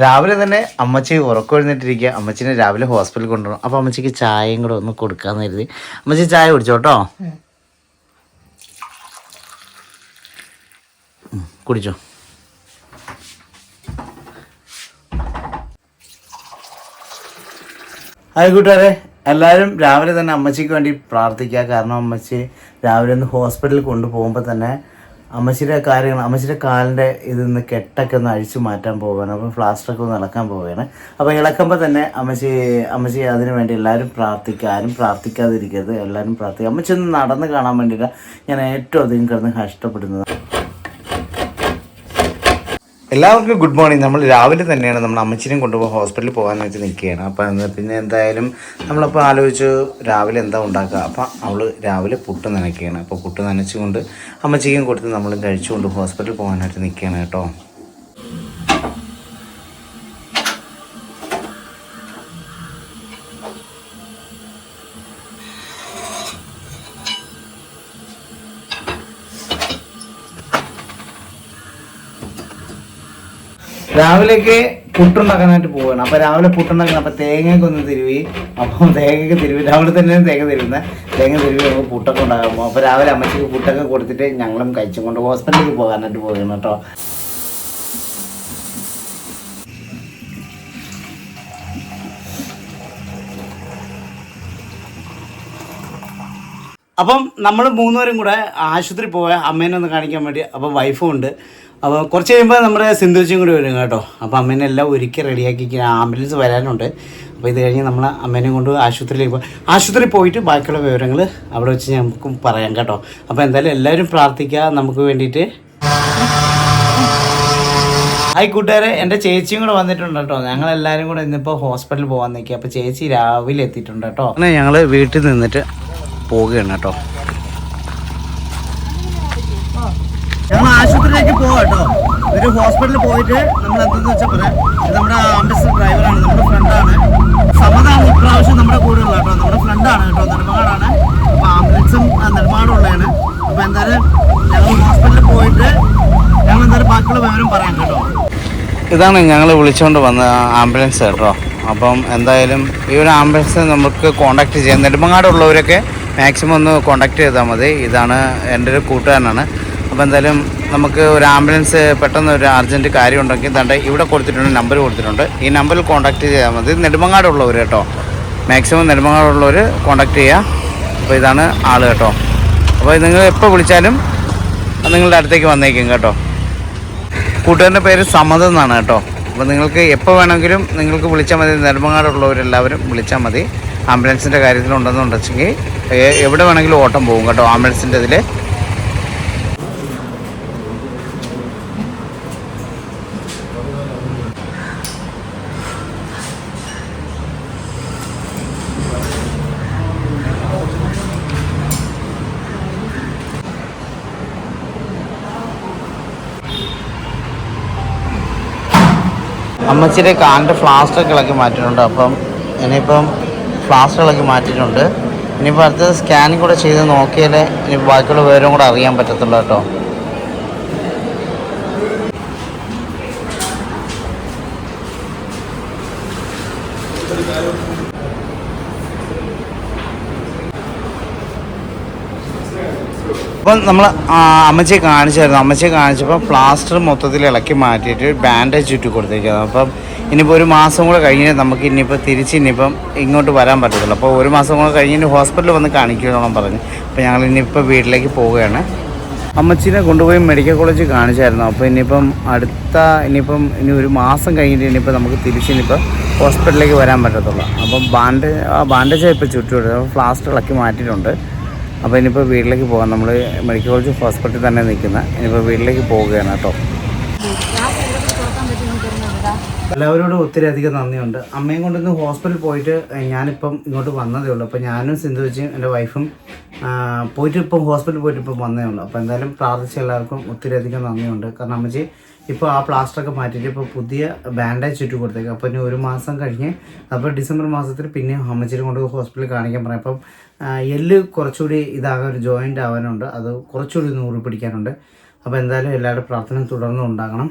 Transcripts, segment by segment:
രാവിലെ തന്നെ അമ്മച്ചി ഉറക്കൊഴുന്നിട്ടിരിക്കുക അമ്മച്ചിനെ രാവിലെ ഹോസ്പിറ്റലിൽ കൊണ്ടുപോകണം അപ്പോൾ അമ്മച്ചിക്ക് ചായയും കൂടെ ഒന്ന് കൊടുക്കാന്ന് കരുതി. അമ്മച്ചി ചായ കുടിച്ചോട്ടോ കുടിച്ചോ? ഹായ് കൂട്ടുകാരെ. എല്ലാവരും രാവിലെ തന്നെ അമ്മച്ചിക്ക് വേണ്ടി പ്രാർത്ഥിക്കുക. കാരണം അമ്മച്ചി രാവിലെ ഒന്ന് ഹോസ്പിറ്റലിൽ കൊണ്ടുപോകുമ്പോൾ തന്നെ അമ്മച്ചിയുടെ കാര്യങ്ങൾ അമ്മച്ചിയുടെ കാലിന്റെ ഇതിൽ നിന്ന് കെട്ടൊക്കെ ഒന്ന് അഴിച്ചു മാറ്റാൻ പോവുകയാണ്. അപ്പോൾ പ്ലാസ്റ്ററൊക്കെ ഒന്ന് ഇളക്കാൻ പോവുകയാണ്. അപ്പോൾ ഇളക്കുമ്പോൾ തന്നെ അമ്മച്ചി അമ്മച്ചി അതിന് വേണ്ടി എല്ലാവരും പ്രാർത്ഥിക്കുക. ആരും പ്രാർത്ഥിക്കാതിരിക്കരുത്. എല്ലാവരും പ്രാർത്ഥിക്കുക. അമ്മച്ചി ഒന്ന് നടന്ന് കാണാൻ വേണ്ടിയിട്ടാണ് ഞാൻ ഏറ്റവും അധികം കിടന്ന് കഷ്ടപ്പെടുന്നത്. എല്ലാവർക്കും ഗുഡ് മോർണിംഗ് നമ്മൾ രാവിലെ തന്നെയാണ് നമ്മൾ അമ്മച്ചിനെയും കൊണ്ടുപോയി ഹോസ്പിറ്റലിൽ പോകാൻ പോകാനായിട്ട് നിൽക്കുകയാണ്. അപ്പം പിന്നെ എന്തായാലും നമ്മളപ്പോൾ ആലോചിച്ചു രാവിലെ എന്താ ഉണ്ടാക്കുക? അപ്പം അവൾ രാവിലെ പുട്ട് നനയ്ക്കുകയാണ്. അപ്പോൾ പുട്ട് നനച്ചുകൊണ്ട് അമ്മച്ചിക്കും കൊടുത്ത് നമ്മളും കഴിച്ചുകൊണ്ട് ഹോസ്പിറ്റലിൽ പോകാനായിട്ട് നിൽക്കുകയാണ് കേട്ടോ. രാവിലേക്ക് പുട്ടുണ്ടാക്കാനായിട്ട് പോവാണ്. അപ്പോൾ രാവിലെ പുട്ടുണ്ടാക്കണം അപ്പോൾ തേങ്ങയൊക്കെ ഒന്ന് തിരുവി. അപ്പോൾ തേങ്ങയൊക്കെ തിരുവി. രാവിലെ തന്നെ തേങ്ങ തിരുവുന്നത് തേങ്ങ തിരുവി നമുക്ക് പുട്ടൊക്കെ ഉണ്ടാകുമ്പോൾ അപ്പോൾ രാവിലെ അമ്മച്ചിക്ക് പുട്ടൊക്കെ കൊടുത്തിട്ട് ഞങ്ങളും കഴിച്ചും കൊണ്ട് ഹോസ്പിറ്റലിലേക്ക് പോകാനായിട്ട് പോവുകയാണ് കേട്ടോ. അപ്പം നമ്മൾ മൂന്നുപേരും കൂടെ ആശുപത്രി പോയ അമ്മേനെ ഒന്ന് കാണിക്കാൻ വേണ്ടി അപ്പം വൈഫും ഉണ്ട്. അപ്പോൾ കുറച്ച് കഴിയുമ്പോൾ നമ്മുടെ സിന്ധുവച്ചും കൂടി വരും കേട്ടോ. അപ്പോൾ അമ്മേനെ എല്ലാം ഒരുക്കി റെഡിയാക്കി ആംബുലൻസ് വരാനുണ്ട്. അപ്പോൾ ഇത് കഴിഞ്ഞ് നമ്മൾ അമ്മേനെ കൊണ്ട് ആശുപത്രിയിലേക്ക് പോകും ആശുപത്രി പോയിട്ട് ബാക്കിയുള്ള വിവരങ്ങൾ അവിടെ വെച്ച് നമുക്ക് പറയാം കേട്ടോ. അപ്പോൾ എന്തായാലും എല്ലാവരും പ്രാർത്ഥിക്കുക നമുക്ക് വേണ്ടിയിട്ട്. ഹായ് കൂട്ടുകാരെ എന്റെ ചേച്ചിയും കൂടെ വന്നിട്ടുണ്ട് കേട്ടോ. ഞങ്ങൾ എല്ലാവരും കൂടെ ഇന്നിപ്പോൾ ഹോസ്പിറ്റലിൽ പോകാൻ നിൽക്കുക അപ്പോൾ ചേച്ചി രാവിലെ എത്തിയിട്ടുണ്ട് കേട്ടോ. അങ്ങനെ ഞങ്ങൾ വീട്ടിൽ നിന്നിട്ട് പോവുകയാണ് കേട്ടോ. ഞങ്ങൾ ആശുപത്രിയിലേക്ക് പോവാം കേട്ടോ. ഒരു ഹോസ്പിറ്റലിൽ പോയിട്ട് നമ്മൾ എന്തെന്ന് വെച്ചാൽ പറയാം നമ്മുടെ ആംബുലൻസ് ഡ്രൈവറാണ് നമ്മുടെ ഫ്രണ്ടാണ് സമതാണ് ഇപ്രാവശ്യം നമ്മുടെ കൂടെ ഉള്ള കേട്ടോ. നമ്മുടെ ഫ്രണ്ടാണ് കേട്ടോ നെടുമാടാണ് അപ്പോൾ ആംബുലൻസും നെടുമാടുള്ളതാണ് അപ്പോൾ എന്തായാലും ഞങ്ങൾ ഹോസ്പിറ്റലിൽ പോയിട്ട് ഞങ്ങൾ എന്തായാലും ബാക്കിയുള്ള വിവരം പറയാം കേട്ടോ. ഇതാണ് ഞങ്ങൾ വിളിച്ചുകൊണ്ട് വന്ന ആംബുലൻസ് കേട്ടോ. അപ്പം എന്തായാലും ഈ ഒരു ആംബുലൻസ് നമുക്ക് കോണ്ടാക്ട് ചെയ്യാം. നെടുമങ്ങാടുള്ളവരൊക്കെ മാക്സിമം ഒന്ന് കോണ്ടാക്ട് ചെയ്താൽ മതി. ഇതാണ് എന്റെ ഒരു കൂട്ടുകാരനാണ്. അപ്പോൾ എന്തായാലും നമുക്ക് ഒരു ആംബുലൻസ് പെട്ടെന്ന് ഒരു അർജന്റ് കാര്യം ഉണ്ടെങ്കിൽ തണ്ട ഇവിടെ കൊടുത്തിട്ടുണ്ട് നമ്പർ കൊടുത്തിട്ടുണ്ട്. ഈ നമ്പറിൽ കോൺടാക്ട് ചെയ്താൽ മതി. നെടുമങ്ങാടുള്ളവർ കേട്ടോ. മാക്സിമം നെടുമങ്ങാടുള്ളവർ കോൺടാക്ട് ചെയ്യുക അപ്പോൾ ഇതാണ് ആൾ കേട്ടോ. അപ്പോൾ നിങ്ങൾ എപ്പോൾ വിളിച്ചാലും നിങ്ങളുടെ അടുത്തേക്ക് വന്നേക്കും കേട്ടോ. കൂട്ടുകാരന്റെ പേര് സമത് എന്നാണ് കേട്ടോ. അപ്പോൾ നിങ്ങൾക്ക് എപ്പോൾ വേണമെങ്കിലും നിങ്ങൾക്ക് വിളിച്ചാൽ മതി. നെടുമങ്ങാടുള്ളവരെല്ലാവരും വിളിച്ചാൽ മതി. ആംബുലൻസിന്റെ കാര്യത്തിലുണ്ടെന്നുണ്ടെങ്കിൽ എവിടെ വേണമെങ്കിലും ഓട്ടം പോകും കേട്ടോ. ആംബുലൻസിന്റെ ഇതിൽ അമ്മച്ചിയുടെ കാലിന്റെ ഫ്ലാസ്റ്റൊക്കെ ഇളക്കി മാറ്റിയിട്ടുണ്ട്. അപ്പം ഇനിയിപ്പം ഫ്ലാസ്റ്റർ ഇളക്കി മാറ്റിയിട്ടുണ്ട്. ഇനിയിപ്പോൾ അടുത്തത് സ്കാനിങ് കൂടെ ചെയ്ത് നോക്കിയാലേ ഇനി ബാക്കിയുള്ള വിവരം കൂടെ അറിയാൻ പറ്റത്തുള്ളൂ കേട്ടോ. അപ്പം നമ്മൾ അമ്മച്ചിയെ കാണിച്ചായിരുന്നു. അമ്മച്ചിയെ കാണിച്ചപ്പോൾ പ്ലാസ്റ്റർ മൊത്തത്തിൽ ഇളക്കി മാറ്റിയിട്ട് ബാൻഡേജ് ചുറ്റി കൊടുത്തേക്കുന്നത് അപ്പം ഇനിയിപ്പോൾ ഒരു മാസം കൂടെ കഴിഞ്ഞ് നമുക്ക് ഇനിയിപ്പോൾ തിരിച്ച് ഇനിയിപ്പം ഇങ്ങോട്ട് വരാൻ പറ്റത്തില്ല. അപ്പോൾ ഒരു മാസം കൂടെ കഴിഞ്ഞ് ഹോസ്പിറ്റലിൽ വന്ന് കാണിക്കുമെന്നോളം പറഞ്ഞു. അപ്പോൾ ഞങ്ങൾ ഇനിയിപ്പോൾ വീട്ടിലേക്ക് പോവുകയാണ്. അമ്മച്ചീനെ കൊണ്ടുപോയി മെഡിക്കൽ കോളേജിൽ കാണിച്ചായിരുന്നു. അപ്പോൾ ഇനിയിപ്പം അടുത്ത ഇനിയിപ്പം ഇനി ഒരു മാസം കഴിഞ്ഞിട്ട് ഇനിയിപ്പോൾ നമുക്ക് തിരിച്ച് ഇനിയിപ്പോൾ ഹോസ്പിറ്റലിലേക്ക് വരാൻ പറ്റത്തുള്ളൂ. അപ്പം ബാൻഡേജ് ആ ബാൻഡേജ് ഇപ്പോൾ ചുറ്റുവിടുന്നത് പ്ലാസ്റ്റർ ഇളക്കി മാറ്റിയിട്ടുണ്ട്. അപ്പോൾ ഇനിയിപ്പോൾ വീട്ടിലേക്ക് പോകാം. നമ്മൾ മെഡിക്കൽ കോളേജ് ഹോസ്പിറ്റലിൽ തന്നെ നിൽക്കുന്ന. ഇനിയിപ്പോൾ വീട്ടിലേക്ക് പോവുകയാണ് കേട്ടോ. എല്ലാവരോടും ഒത്തിരി അധികം നന്ദിയുണ്ട്. അമ്മയും കൊണ്ടൊന്ന് ഹോസ്പിറ്റലിൽ പോയിട്ട് ഞാനിപ്പം ഇങ്ങോട്ട് വന്നതേ ഉള്ളൂ. അപ്പോൾ ഞാനും സിന്ധു വെച്ചും എന്റെ വൈഫും പോയിട്ട് ഇപ്പം ഹോസ്പിറ്റലിൽ പോയിട്ട് ഇപ്പം വന്നേ ഉള്ളൂ. അപ്പോൾ എന്തായാലും പ്രാർത്ഥിച്ച എല്ലാവർക്കും ഒത്തിരി അധികം നന്ദിയുണ്ട്. കാരണം അമ്മച്ചി ഇപ്പോൾ ആ പ്ലാസ്റ്ററൊക്കെ മാറ്റിയിട്ട് ഇപ്പോൾ പുതിയ ബാൻഡേജ് ചുറ്റി കൊടുത്തേക്കും. അപ്പോൾ ഇനി ഒരു മാസം കഴിഞ്ഞ് അപ്പോൾ ഡിസംബർ മാസത്തിൽ പിന്നെ അമ്മച്ചിരി കൊണ്ട് ഹോസ്പിറ്റലിൽ കാണിക്കാൻ പറയാം. അപ്പം എല്ല് കുറച്ചുകൂടി ഇതാകാൻ ഒരു ജോയിന്റ് ആവാനുണ്ട്. അത് കുറച്ചുകൂടി നൂറ് പിടിക്കാനുണ്ട്. അപ്പോൾ എന്തായാലും എല്ലാവരുടെ പ്രാർത്ഥന തുടർന്നും ഉണ്ടാകണം.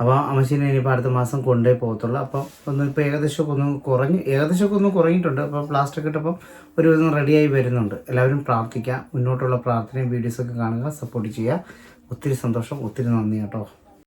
അപ്പോൾ അമ്മച്ചീനെ ഇനിയിപ്പോൾ അടുത്ത മാസം കൊണ്ടേ പോകത്തുള്ളൂ. അപ്പോൾ ഒന്ന് ഇപ്പോൾ ഏകദേശമൊക്കെ ഒന്ന് കുറഞ്ഞ് ഏകദേശമൊക്കെ ഒന്ന് കുറഞ്ഞിട്ടുണ്ട്. അപ്പോൾ പ്ലാസ്റ്റർ കിട്ടപ്പം ഒരു വിധം റെഡിയായി വരുന്നുണ്ട്. എല്ലാവരും പ്രാർത്ഥിക്കുക മുന്നോട്ടുള്ള പ്രാർത്ഥനയും വീഡിയോസൊക്കെ കാണുക സപ്പോർട്ട് ചെയ്യുക. ഒത്തിരി സന്തോഷം ഒത്തിരി നന്ദി കേട്ടോ.